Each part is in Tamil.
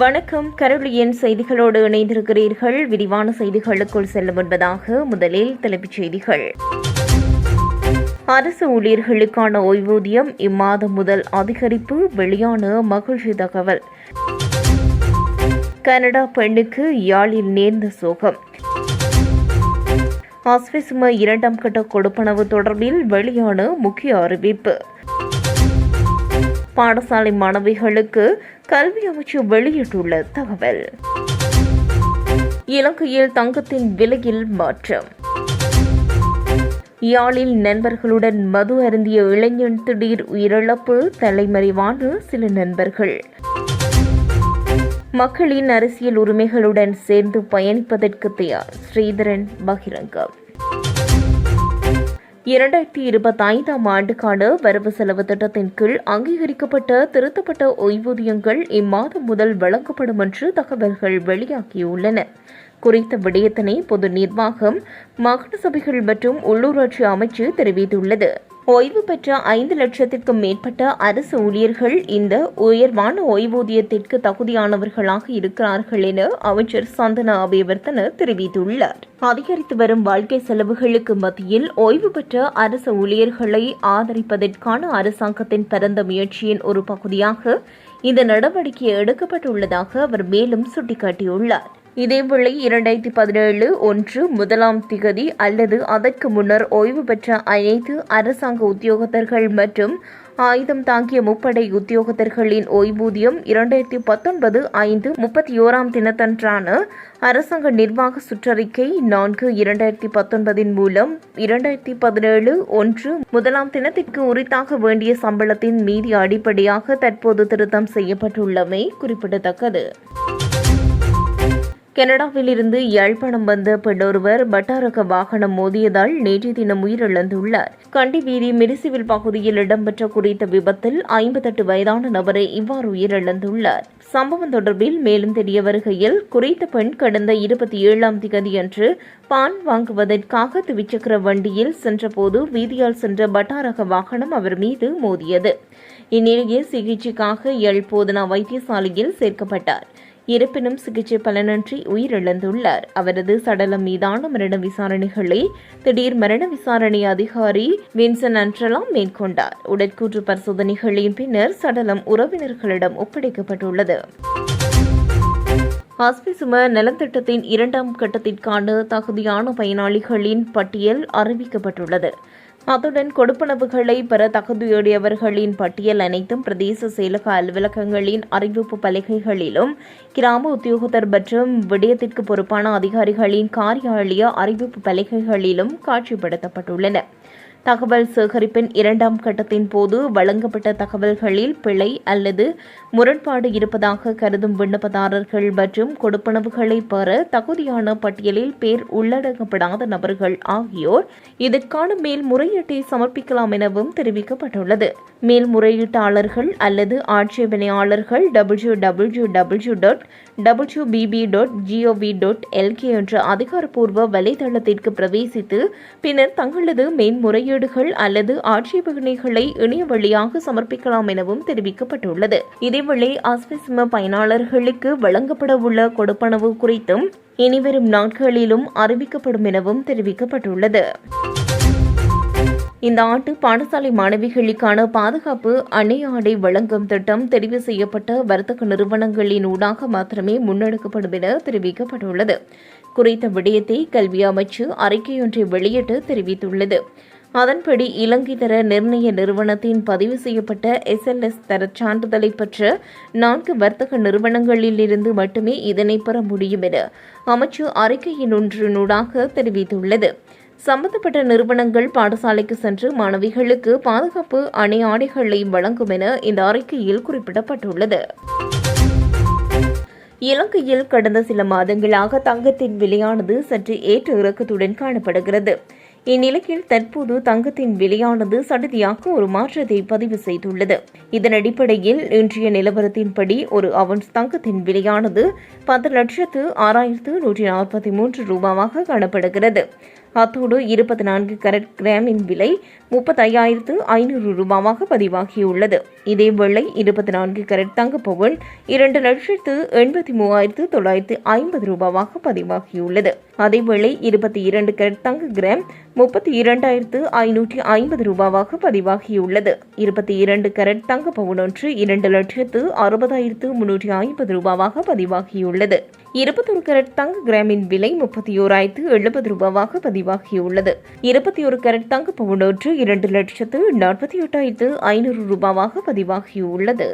வணக்கம். கருளியின் செய்திகளோடு இணைந்திருக்கிறீர்கள். விரிவான செய்திகளுக்குள் செல்ல முன்பதாக முதலில் தலைப்புச் செய்திகள். அரசு ஊழியர்களுக்கான ஓய்வூதியம் இம்மாதம் முதல் அதிகரிப்பு வெளியான மகிழ்ச்சி தகவல். கனடா பெண்ணுக்கு யாழில் நேர்ந்த சோகம். ஆஸ்விஸ்ம இரண்டாம் கட்ட கொடுப்பனவு தொடர்பில் வெளியான முக்கிய அறிவிப்பு. பாடசாலை மாணவிகளுக்கு கல்வி அமைச்சு வெளியிட்டுள்ள தகவல். இலங்கையில் தங்கத்தின் விலையில் மாற்றம். யாழில் நண்பர்களுடன் மது அருந்திய இளைஞன் திடீர் உயிரிழப்பு தலைமறைவான சில நண்பர்கள். மக்களின் அரசியல் உரிமைகளுடன் சேர்ந்து பயணிப்பதற்கு தயார் ஸ்ரீதரன் பகிரங்கம். இரண்டாயிரத்தி இருபத்தி ஐந்தாம் ஆண்டுக்கான வரவு செலவு திட்டத்தின் கீழ் அங்கீகரிக்கப்பட்ட திருத்தப்பட்ட ஓய்வூதியங்கள் இம்மாதம் முதல் வழங்கப்படும் என்று தகவல்கள் வெளியாகியுள்ளன. குறித்த விடயத்தினை பொது நிர்வாகம் மாகாண சபைகள் மற்றும் உள்ளூராட்சி அமைச்சு தெரிவித்துள்ளது. ஓய்வு பெற்ற ஐந்து லட்சத்திற்கும் மேற்பட்ட அரசு ஊழியர்கள் இந்த உயர்வான ஓய்வூதியத்திற்கு தகுதியானவர்களாக இருக்கிறார்கள் என அமைச்சர் சந்தன அபேவர்த்தன தெரிவித்துள்ளார். அதிகரித்து வரும் வாழ்க்கை செலவுகளுக்கு மத்தியில் ஓய்வு பெற்ற அரசு ஊழியர்களை ஆதரிப்பதற்கான அரசாங்கத்தின் பரந்த முயற்சியின் ஒரு பகுதியாக இந்த நடவடிக்கை எடுக்கப்பட்டுள்ளதாக அவர் மேலும் சுட்டிக்காட்டியுள்ளார். இதேவேளை இரண்டாயிரத்தி பதினேழு ஒன்று முதலாம் திகதி அல்லது அதற்கு முன்னர் ஓய்வு பெற்ற அனைத்து அரசாங்க உத்தியோகத்தர்கள் மற்றும் ஆயுதம் தாங்கிய முப்படை உத்தியோகத்தர்களின் ஓய்வூதியம் இரண்டாயிரத்தி பத்தொன்பது ஐந்து முப்பத்தி ஓராம் தினத்தன்றான அரசாங்க நிர்வாக சுற்றறிக்கை நான்கு இரண்டாயிரத்தி பத்தொன்பதின் மூலம் இரண்டாயிரத்தி பதினேழு ஒன்று முதலாம் தினத்திற்கு உரித்தாக வேண்டிய சம்பளத்தின் மீதி அடிப்படையாக தற்போது திருத்தம் செய்யப்பட்டுள்ளமை குறிப்பிடத்தக்கது. கனடாவிலிருந்து யாழ்ப்பாணம் வந்த பெண்ணொருவர் பட்டாரக வாகனம் மோதியதால் நேற்றைய தினம் உயிரிழந்துள்ளார். கண்டி வீதி மிரிசிவில் பகுதியில் இடம்பெற்ற குறித்த விபத்தில் ஐம்பத்தெட்டு வயதான நபரை இவ்வாறு உயிரிழந்துள்ளார். சம்பவம் தொடர்பில் மேலும் தெரிய வருகையில் குறித்த பெண் கடந்த இருபத்தி ஏழாம் திகதியன்று பான் வாங்குவதற்காக துவிச்சக்கர வண்டியில் சென்றபோது வீதியால் சென்ற பட்டாரக வாகனம் அவர் மீது மோதியது. இந்நிலையில் சிகிச்சைக்காக எல் போதனா வைத்தியசாலையில் சேர்க்கப்பட்டார். இருப்பினும் சிகிச்சை பலனின்றி உயிரிழந்துள்ளார். அவரது சடலம் மீதான மரண விசாரணைகளை திடீர் மரண விசாரணை அதிகாரி வின்சன் அன்ட்ரலா மேற்கொண்டார். உடற்கூற்று பரிசோதனைகளின் பின்னர் சடலம் உறவினர்களிடம் ஒப்படைக்கப்பட்டுள்ளது. ஆஸ்பிசும நலத்திட்டத்தின் இரண்டாம் கட்டத்திற்கான தகுதியான பயனாளிகளின் பட்டியல் அறிவிக்கப்பட்டுள்ளது. அத்துடன் கொடுப்பனவுகளை பெற தகுதியுடையவர்களின் பட்டியல் அனைத்தும் பிரதேச செயலக அலுவலகங்களின் அறிவிப்பு பலகைகளிலும் கிராம உத்தியோகத்தர் மற்றும் விடயத்திற்கு பொறுப்பான அதிகாரிகளின் காரியாலய அறிவிப்பு பலகைகளிலும் காட்சிப்படுத்தப்பட்டுள்ளன. தகவல் சேகரிப்பின் இரண்டாம் கட்டத்தின் போது வழங்கப்பட்ட தகவல்களில் பிழை அல்லது முரண்பாடு இருப்பதாக கருதும் விண்ணப்பதாரர்கள் மற்றும் கொடுப்பனவுகளை பெற தகுதியான பட்டியலில் பேர் உள்ளடக்கப்படாத நபர்கள் ஆகியோர் இதற்கான மேல்முறையீட்டை சமர்ப்பிக்கலாம் எனவும் தெரிவிக்கப்பட்டுள்ளது. மேல்முறையீட்டாளர்கள் அல்லது ஆட்சேபனையாளர்கள் W W W dot W PP dot GOV dot LK என்ற அதிகாரப்பூர்வ வலைதளத்திற்கு பிரவேசித்து பின்னர் தங்களது மேன்முறையீடுகள் அல்லது ஆட்சேபனைகளை இணைய வழியாக சமர்ப்பிக்கலாம் எனவும் தெரிவிக்கப்பட்டுள்ளது. இதேவேளை ஆஸ்பிஸ்ம பயனாளர்களுக்கு வழங்கப்பட உள்ள கொடுப்பனவு குறித்தும் இனிவரும் நாட்களிலும் அறிவிக்கப்படும் எனவும் தெரிவிக்கப்பட்டுள்ளது. இந்த ஆண்டு பாடசாலை மாணவிகளுக்கான பாதுகாப்பு அணை ஆடை வழங்கும் திட்டம் தெரிவு செய்யப்பட்ட வர்த்தக நிறுவனங்களின் ஊடாக மாத்திரமே முன்னெடுக்கப்படும் என தெரிவிக்கப்பட்டுள்ளது. குறித்த விடயத்தை கல்வி அமைச்சு அறிக்கையொன்றை வெளியிட்டு தெரிவித்துள்ளது. அதன்படி இலங்கை தர நிர்ணய நிறுவனத்தின் பதிவு செய்யப்பட்ட எஸ்எல்எஸ் தர சான்றிதழை பெற்ற நான்கு வர்த்தக நிறுவனங்களில் இருந்து மட்டுமே இதனை பெற முடியும் என அமைச்சு அறிக்கையின் ஒன்றினூடாக தெரிவித்துள்ளது. சம்பந்தப்பட்ட நிறுவனங்கள் பாடசாலைக்கு சென்று மாணவிகளுக்கு பாதுகாப்பு அணி ஆடைகளை வழங்கும் என இந்த அறிக்கையில் குறிப்பிடப்பட்டுள்ளது. இலங்கையில் கடந்த சில மாதங்களாக தங்கத்தின் விலையானது சற்று ஏற்ற இறக்கத்துடன் காணப்படுகிறது. இந்நிலையில் தற்போது தங்கத்தின் விலையானது சடுதியாக ஒரு மாற்றத்தை பதிவு செய்துள்ளது. இதன் அடிப்படையில் இன்றைய நிலவரத்தின்படி ஒரு அவன்ஸ் தங்கத்தின் விலையானது பத்து லட்சத்து ஆறாயிரத்து நூற்றி நாற்பத்தி மூன்று ரூபாவாக காணப்படுகிறது. அத்தோடு இருபத்தி நான்கு கரட் கிராமின் விலை முப்பத்தையாயிரத்து ஐநூறு ரூபாவாக பதிவாகியுள்ளது. இதேவேளை இருபத்தி நான்கு கரட் தங்கப்பவுன் இரண்டு லட்சத்து எண்பத்தி மூவாயிரத்து தொள்ளாயிரத்து ஐம்பது ரூபாவாக பதிவாகியுள்ளது. அதேவேளை இருபத்தி இரண்டு கரட் தங்க கிராம் முப்பத்தி இரண்டாயிரத்து ஐநூற்றி ஐம்பது ரூபாவாக பதிவாகியுள்ளது. இருபத்தி இரண்டு கரட் தங்க பவுன் ஒன்று இரண்டு லட்சத்து அறுபதாயிரத்து முன்னூற்றி ஐம்பது ரூபாவாக பதிவாகியுள்ளது. இருபத்தொரு கரட் தங்க கிராமின் விலை முப்பத்தி ஓராயிரத்து எழுபது ரூபாவாக பதிவாகியுள்ளது. இருபத்தி ஒரு கரட் தங்க பவுன் ஒன்று இரண்டு லட்சத்து நாற்பத்தி எட்டாயிரத்து ஐநூறு ரூபாவாக பதிவாகியுள்ளது.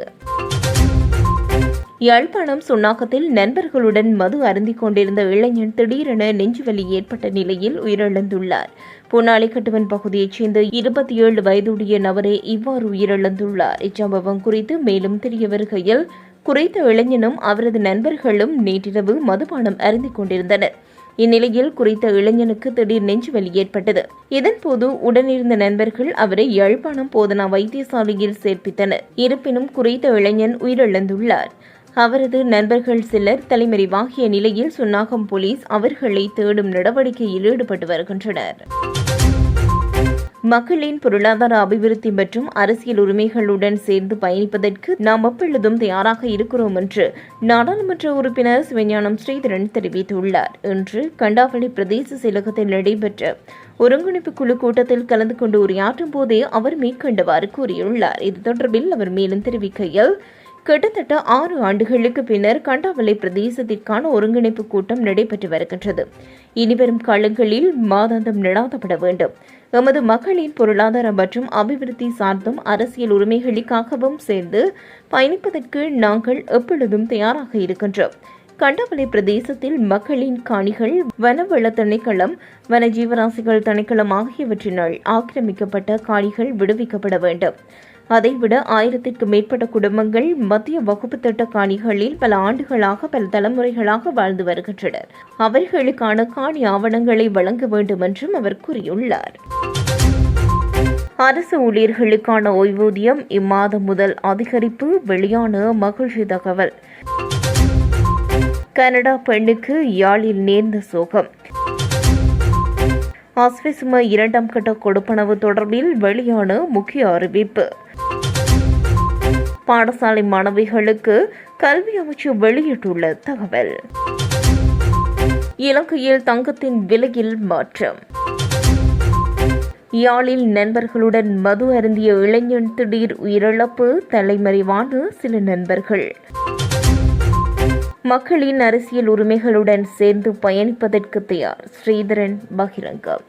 யாழ்ப்பாணம் சுண்ணாக்கத்தில் நண்பர்களுடன் மது அருந்திக் கொண்டிருந்த இளைஞன் திடீரென நெஞ்சுவலி ஏற்பட்ட நிலையில் உயிரிழந்துள்ளார். பொன்னாளிக்கட்டுவன் பகுதியைச் சேர்ந்த இருபத்தி ஏழு வயதுடைய நபரே இவ்வாறு உயிரிழந்துள்ளார். இச்சம்பவம் குறித்து மேலும் தெரிய வருகையில் குறித்த இளைஞனும் அவரது நண்பர்களும் நேற்றிரவு மதுபானம் அருந்திக் கொண்டிருந்தனர். இந்நிலையில் குறித்த இளைஞனுக்கு திடீர் நெஞ்சுவலி ஏற்பட்டது. இதன்போது உடனிருந்த நண்பர்கள் அவரை யாழ்ப்பாணம் போதனா வைத்தியசாலையில் சேர்ப்பித்தனர். இருப்பினும் குறித்த இளைஞன் உயிரிழந்துள்ளார். அவரது நண்பர்கள் சிலர் தலைமறைவாகிய நிலையில் சுன்னாகம் போலீஸ் அவர்களை தேடும் நடவடிக்கையில் ஈடுபட்டு வருகின்றனர். மக்களின் பொருளாதார அபிவிருத்தி மற்றும் அரசியல் உரிமைகளுடன் சேர்ந்து பயணிப்பதற்கு நாம் எப்பொழுதும் தயாராக இருக்கிறோம் என்று நாடாளுமன்ற உறுப்பினர் சிவஞானம் ஸ்ரீதரன் தெரிவித்துள்ளார். இன்று கண்டாவளி பிரதேச செயலகத்தில் நடைபெற்ற ஒருங்கிணைப்பு குழு கூட்டத்தில் கலந்து கொண்டு உரையாற்றும் போதே அவர் மேற்கண்டவாறு கூறியுள்ளார். இது தொடர்பில் அவர் மேலும் தெரிவிக்கையில் கிட்டத்தட்ட ஆறு ஆண்டுகளுக்கு பின்னர் கண்டாவளை பிரதேசத்திற்கான ஒருங்கிணைப்பு கூட்டம் நடைபெற்று வருகின்றது. இனிவரும் காலங்களில் மாதாந்தம் நடாத்தப்பட வேண்டும். எமது மக்களின் பொருளாதார மற்றும் அபிவிருத்தி சார்ந்தும் அரசியல் உரிமைகளுக்காகவும் சேர்ந்து பயணிப்பதற்கு நாங்கள் எப்பொழுதும் தயாராக இருக்கின்றோம். கண்டவளை பிரதேசத்தில் மக்களின் காணிகள் வனவள திணைக்களம் வன ஜீவராசிகள் திணைக்களம் ஆகியவற்றினால் ஆக்கிரமிக்கப்பட்ட காணிகள் விடுவிக்கப்பட வேண்டும். அதைவிட ஆயிரத்திற்கு மேற்பட்ட குடும்பங்கள் மத்திய வகுப்பு திட்ட காணிகளில் பல ஆண்டுகளாக பல தலைமுறைகளாக வாழ்ந்து வருகின்றனர். அவர்களுக்கான காணி ஆவணங்களை வழங்க வேண்டும் என்றும் அவர் கூறியுள்ளார். அரசு ஊழியர்களுக்கான ஓய்வூதியம் இம்மாதம் முதல் அதிகரிப்பு வெளியான மகிழ்ச்சி தகவல். கனடா பெண்ணுக்கு யாழில் நேர்ந்த சோகம். ஆஸ்விசும இரண்டாம் கட்ட கொடுப்பனவு தொடர்பில் வெளியான முக்கிய அறிவிப்பு. பாடசாலை மாணவிகளுக்கு கல்வி அமைச்சு வெளியிட்டுள்ள தகவல். இலங்கையில் தங்கத்தின் விலையில் மாற்றம். யாழில் நண்பர்களுடன் மது அருந்திய இளைஞன் திடீர் உயிரிழப்பு தலைமறைவான சில நண்பர்கள். மக்களின் அரசியல் உரிமைகளுடன் சேர்ந்து பயணிப்பதற்கு தயார் ஸ்ரீதரன் பகிரங்கம்.